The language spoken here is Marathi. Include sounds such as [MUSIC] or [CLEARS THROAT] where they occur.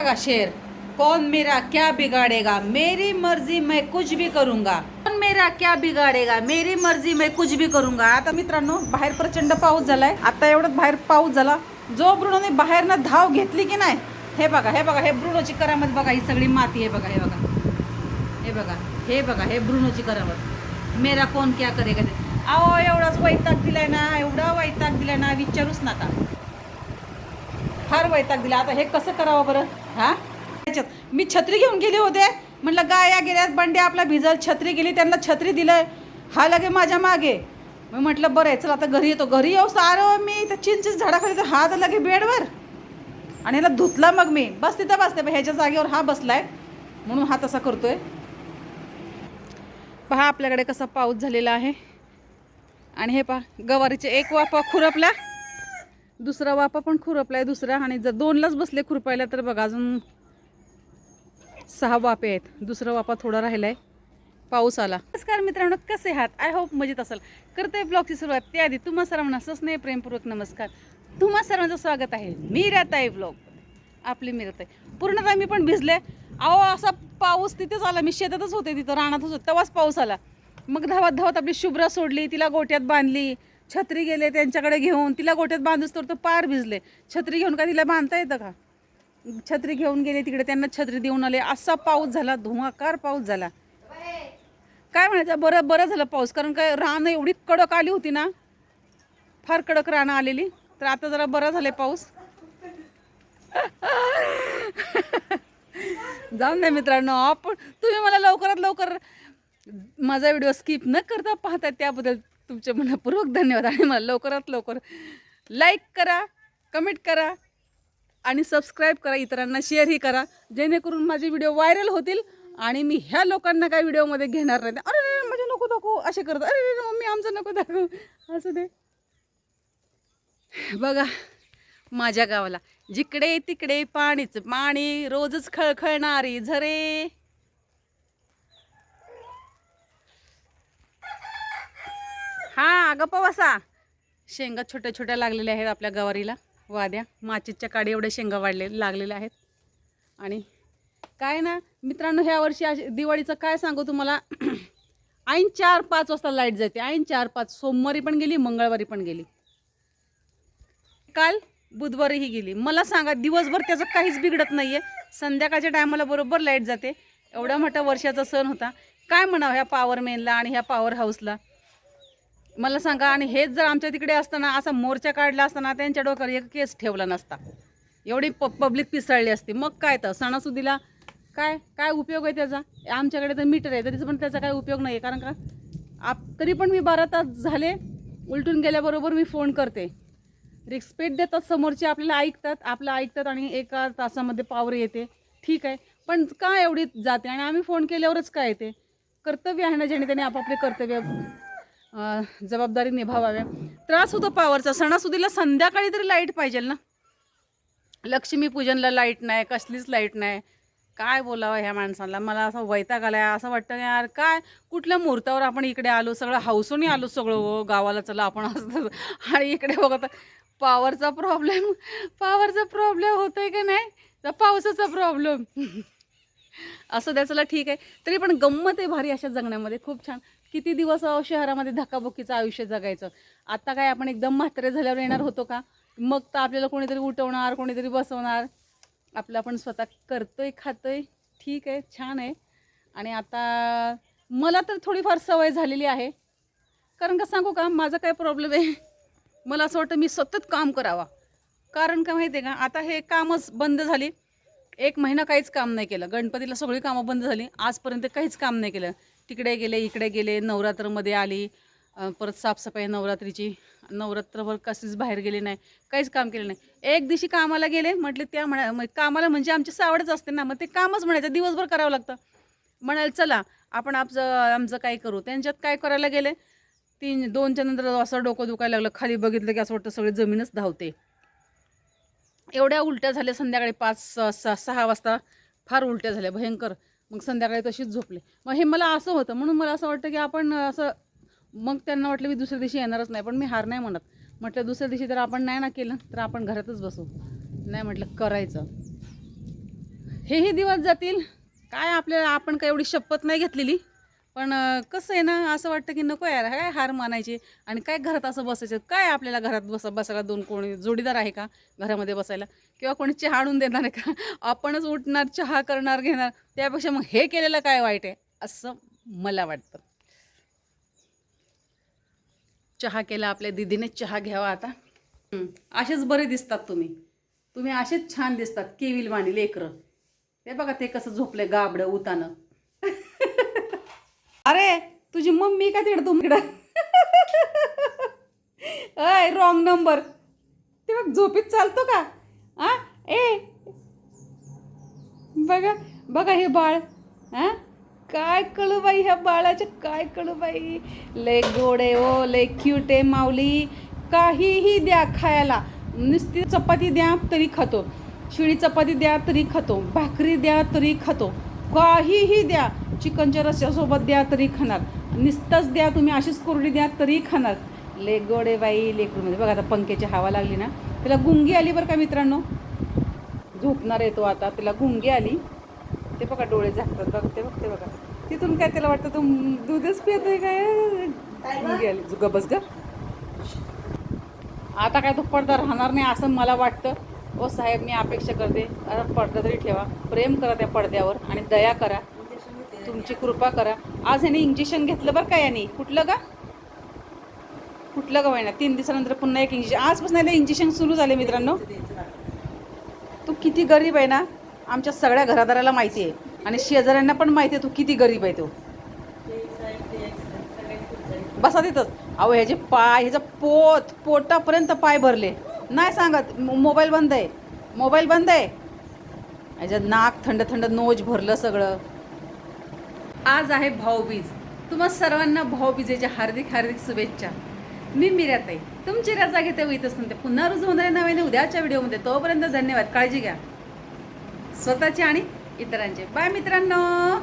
का शेर? कौन मेरा क्या बिगाड़ेगा? मेरी मर्जी मैं कुछ भी करूंगा। कौन मेरा क्या बिगाड़ेगा? मेरी मर्जी मैं कुछ भी करूंगा। आता मित्रांनो बाहेर प्रचंड पाऊस झालाय. आता एवढं बाहेर पाऊस झाला. जो ब्रुनोने बाहेरनं धाव घेतली की नाही हे बघा हे बघा हे ब्रुणोची करामत बघा ही सगळी माती आहे बघा हे बघा. हे बघा हे बघा हे ब्रुणोची करामत. मेरा कोण क्या करेगा ते? अहो एवढाच वैताग दिलाय ना एवढा वैताग दिलाय ना विचारूच नका. फार वैताग दिला. आता हे कसं करावं बरं? हा? त्याच्यात मी छत्री घेऊन गेले होते. म्हटलं गाया गेल्यात बंड्या आपला भिजल छत्री गेली त्यांना छत्री दिलं हा लगे माझ्या मागे. मी म्हटलं बरं आहे चला आता घरी येतो. घरी येऊ सारं मी त्या चिंचेच झाडाखाली तर हा तर लगे बेडवर. आणि ह्याला धुतला मग मी. बस तिथं बसते. पण ह्याच्या जागेवर हा बसलाय. म्हणून हा तसा करतोय. पहा आपल्याकडे कसा पाऊस झालेला आहे. आणि हे पहा गवारीचे एक वाफा खुरपला. दुसरा वापा पण खुरपलाय दुसरा आणि जर दोनलाच बसले खुरपायला तर बघा अजून सहा वापे आहेत. दुसरा वापा थोडा राहिलाय. पाऊस आला. नमस्कार मित्रांनो कसे आहात? आय होप मजेत असाल. करते ब्लॉगची सुरुवात त्याआधी तुम्हा सर्वांना ससने प्रेमपूर्वक नमस्कार. तुम्हा सर्वांचं स्वागत आहे. मी आहे ब्लॉग. आपली मिरत आहे पूर्णतः मी पण भिजले. अहो असा पाऊस तिथेच आला. मी शेतातच होते तिथं रानातच होते. तेव्हाच पाऊस आला. मग धावत धावत आपली शुभ्रा सोडली तिला गोट्यात बांधली. छत्री गेले त्यांच्याकडे घेऊन तिला गोट्यात बांधूस तर पार भिजले. छत्री घेऊन का तिला बांधता येतं का? छत्री घेऊन गेले तिकडे त्यांना छत्री देऊन आले. असा पाऊस झाला धुवाकार पाऊस झाला. काय म्हणायचं? बरं बरं झालं पाऊस कारण काय रानं एवढी कडक आली होती ना? फार कडक रानं आलेली. तर आता जरा बरं झालं पाऊस. [LAUGHS] जाऊन द्या मित्रांनो आपण तुम्ही मला लवकरात लवकर माझा व्हिडिओ स्किप न करता पाहता त्याबद्दल तुमचे मनपूर्वक धन्यवाद आणि मला लवकरात लवकर लाईक करा कमेंट करा आणि सबस्क्राईब करा इतरांना शेअरही करा. जेणेकरून माझे व्हिडिओ व्हायरल होतील आणि मी ह्या लोकांना काय व्हिडिओमध्ये घेणार नाही. अरे अरे म्हणजे नको दाखवू असे करतो. अरे अरे मम्मी आमचं नको दाखवू. असं दे. बघा माझ्या गावाला जिकडे तिकडे पाणीच पाणी रोजच खळखळणारी झरे हा गप्प बसा शेंगा छोट्या छोट्या लागलेल्या आहेत आपल्या गवारीला. वाद्या. माचीच्या काडी एवढ्या शेंगा वाढले लागलेल्या आहेत. आणि काय ना मित्रांनो ह्या वर्षी दिवाळीचं काय सांगू तुम्हाला? [CLEARS THROAT] ऐन चार पाच वाजता लाइट जाते. ऐन चार पाच. सोमवारी पण गेली मंगळवारी पण गेली. काल बुधवारीही गेली. मला सांगा दिवसभर त्याचं काहीच बिघडत नाही आहे संध्याकाळच्या टायमाला बरोबर लाइट जाते. एवढा मोठा वर्षाचा सण होता. काय म्हणावं ह्या पॉवरमॅनला आणि ह्या पॉवर हाऊसला मला सांगा आणि हेच जर आमच्या तिकडे असताना असा मोर्चा काढला असताना त्यांच्या डोक्यावर एक केस ठेवला नसता. एवढी प पब्लिक पिसळली असती. मग काय तर सणासुदीला काय काय उपयोग आहे त्याचा? आमच्याकडे तर मीटर आहे तरीच पण त्याचा काय उपयोग नाही आहे कारण का? आप तरी पण मी बारा तास झाले उलटून गेल्याबरोबर मी फोन करते. रिस्पेक्ट देतात समोरचे आपल्याला ऐकतात आपलं ऐकतात आणि एका तासामध्ये पावर येते. ठीक आहे पण का एवढी जाते? आणि आम्ही फोन केल्यावरच काय येते? कर्तव्य आहे ना ज्याने त्याने आपापले कर्तव्य जबाबदारी निभावाव्या. त्रास होतो पावरचा. सणासुदीला संध्याकाळी तरी लाइट पाहिजे ना? लक्ष्मीपूजनला लाइट नाही कसलीच लाइट नाही. काय बोलावं ह्या माणसाला? मला असं वैताग आलाय. असं वाटतं यार काय? कुठल्या मुहूर्तावर आपण इकडे आलो? सगळं हाऊसूनही आलो सगळं. गावाला चला आपण असं आणि इकडे बघत पावरचा प्रॉब्लेम पावरचा प्रॉब्लेम होतोय की नाही? तर पावसाचा प्रॉब्लेम. असं द्या चला ठीक आहे. तरी पण गंमत आहे भारी अशा जगण्यामध्ये खूप छान. किती दिवस अहो शहरामध्ये धक्काबुक्कीचं आयुष्य जगायचं? आता काय आपण एकदम म्हातारे झाल्यावर येणार होतो का? मग तर आपल्याला कोणीतरी उठवणार कोणीतरी बसवणार. आपलं आपण स्वतः करतोय खातोय. ठीक आहे छान आहे. आणि आता मला तर थोडीफार सवय झालेली आहे. कारण का सांगू का? माझा काय प्रॉब्लेम आहे? मला असं वाटतं मी सतत काम करावा. कारण का माहिती आहे का? आता हे कामच बंद झाली. एक महिना काहीच काम नाही केलं. गणपतीला सगळी कामं बंद झाली. आजपर्यंत काहीच काम नाही केलं. तिकडे गेले इकडे गेले नवरात्रमध्ये आली. परत साफसफाई नवरात्रीची. नवरात्रभर कशीच बाहेर गेले नाही. काहीच काम केलं नाही. एक दिवशी कामाला गेले म्हटले त्या म्हणा कामाला म्हणजे आमची सावडच असते ना मग ते कामच म्हणायचं दिवसभर करावं लागतं. म्हणाल चला आपण आमचं आमचं काय करू? त्यांच्यात काय करायला गेले? तीन दोनच्या नंतर असं डोकं दुखायला लागलं. खाली बघितलं की असं वाटतं सगळी जमीनच धावते. एवढ्या उलट्या झाल्या संध्याकाळी पाच सहा- सहा वाजता. फार उलट्या झाल्या भयंकर. मग संध्याकाळी तशीच झोपले. मग हे मला असं होतं म्हणून मला असं वाटतं की आपण असं मग त्यांना वाटलं मी दुसऱ्या दिवशी येणारच नाही पण मी हार नाही म्हणत. म्हटलं दुसऱ्या दिवशी जर आपण नाही ना केलं तर आपण घरातच बसू. नाही म्हटलं करायचं. हेही दिवस जातील. काय आपल्याला आपण काय एवढी शपथ नाही घेतलेली. पण कसं आहे ना असं वाटतं की नको यार काय हार मानायची? आणि काय घरात असं बसायचं? काय आपल्याला घरात बस बसायला दोन कोणी जोडीदार आहे का घरामध्ये बसायला? किंवा कोणी चहा आणून देणार आहे का? [LAUGHS] आपणच उठणार चहा करणार घेणार. त्यापेक्षा मग हे केलेलं काय वाईट आहे? असं मला वाटतं. चहा केला आपल्या दिदीने चहा घ्यावा आता. असेच बरे दिसतात तुम्ही. तुम्ही असेच छान दिसतात. केविल वाणी लेकरं. ते बघा ते कसं झोपले गाबडं उतानं. अरे तुझी मम्मी का तिकडं तुमकडं अय रॉंग नंबर ते बघ झोपीत चालतो का? आ? ए. बघा बघा हे बाळ. हा काय कळू बाई ह्या बाळाच्या काय कळू बाई लय गोडे ओ हो, लय क्यूट आहे माऊली. काहीही द्या खायला. नुसती चपाती द्या तरी खातो. शिळी चपाती द्या तरी खातो. भाकरी द्या तरी खातो. काहीही द्या. चिकनच्या रस्स्यासोबत द्या तरी खाणार. नुसतंच द्या तुम्ही अशीच कोरडी द्या तरी खाणार. ले गोड बाई लेकरूमध्ये. बघा आता पंख्याची हवा लागली ना. त्याला गुंगी आली बरं का मित्रांनो? झोपणार आहे तो आता. त्याला गुंगी आली. ते बघा डोळे झाकतात. बघ ते बघ तिथून काय त्याला वाटतं तू दूधच पितोय काय? गुंगी आली. ग बस ग. आता काय तो पडदा राहणार नाही असं मला वाटतं. ओ साहेब मी अपेक्षा करते अरे पडदा तरी ठेवा. प्रेम करा त्या पडद्यावर आणि दया करा. तुमची कृपा करा. आज ह्याने इंजेक्शन घेतलं बरं का याने? कुठलं का? कुठलं का वहिना? तीन दिवसानंतर पुन्हा एक इंजेक्शन आजपासून याला इंजेक्शन सुरू झाले मित्रांनो. तू किती गरीब आहे ना? आमच्या सगळ्या घरादाराला माहिती आहे. आणि शेजाऱ्यांना पण माहिती आहे तू किती गरीब आहे तो. बसा तिथंच. अहो ह्याचे पाय ह्याचं पोत पोटापर्यंत पाय भरले. नाही सांगत. मो- मोबाईल बंद आहे. मोबाईल बंद आहे. याच्यात नाक थंड थंड नोज भरलं सगळं. आज आहे भाऊबीज. तुम्हा सर्वांना भाऊबीजेच्या हार्दिक हार्दिक शुभेच्छा. मी मिराताई. तुमची रजा घेते व असते पुन्हा रुजू होणाऱ्या नव्याने उद्याच्या व्हिडिओमध्ये. तोपर्यंत धन्यवाद. काळजी घ्या. स्वतःची आणि इतरांचे. बाय मित्रांनो.